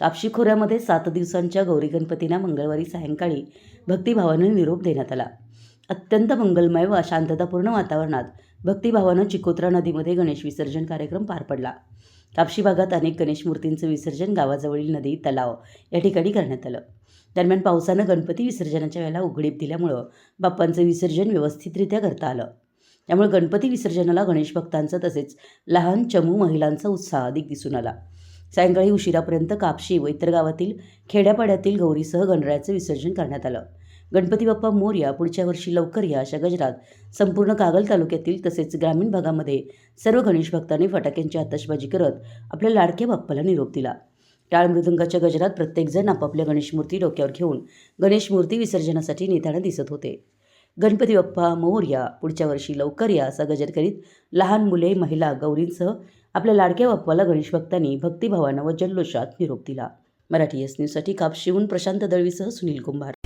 कापशी खोऱ्यामध्ये सात दिवसांच्या गौरी गणपतींना मंगळवारी सायंकाळी भक्तिभावानं निरोप देण्यात आला. अत्यंत मंगलमय व शांततापूर्ण वातावरणात भक्तिभावानं चिकोत्रा नदीमध्ये गणेश विसर्जन कार्यक्रम पार पडला. कापशी भागात अनेक गणेश मूर्तींचं विसर्जन गावाजवळील नदी तलाव या ठिकाणी करण्यात आलं. दरम्यान पावसानं गणपती विसर्जनाच्या वेळेला उघडीप दिल्यामुळं बाप्पांचं विसर्जन व्यवस्थितरित्या करता आलं. त्यामुळे गणपती विसर्जनाला गणेश भक्तांचा तसेच लहान चमू महिलांचा उत्साह अधिक दिसून आला. सायंकाळी उशिरापर्यंत कापशी व इतर गावातील खेड्यापाड्यातील गौरीसह गणरायाचं विसर्जन करण्यात आलं. गणपती बाप्पा मोर्या पुढच्या वर्षी लवकर या अशा गजरात संपूर्ण कागल तालुक्यातील तसेच ग्रामीण भागामध्ये सर्व गणेश भक्तांनी फटाक्यांची आतषबाजी करत आपल्या लाडक्या बाप्पाला निरोप दिला. टाळ मृदुंगाच्या गजरात प्रत्येकजण आपापल्या गणेश मूर्ती डोक्यावर घेऊन गणेश मूर्ती विसर्जनासाठी नेताना दिसत होते. गणपती बाप्पा मोर्या पुढच्या वर्षी लवकर या असा गजर करीत लहान मुले महिला गौरींसह आपल्या लाडक्या बाप्पाला गणेश भक्तांनी भक्तिभावानं व जल्लोषात निरोप दिला. मराठी एस न्यूजसाठी कापशीहून प्रशांत दळवीसह सुनील कुंभार.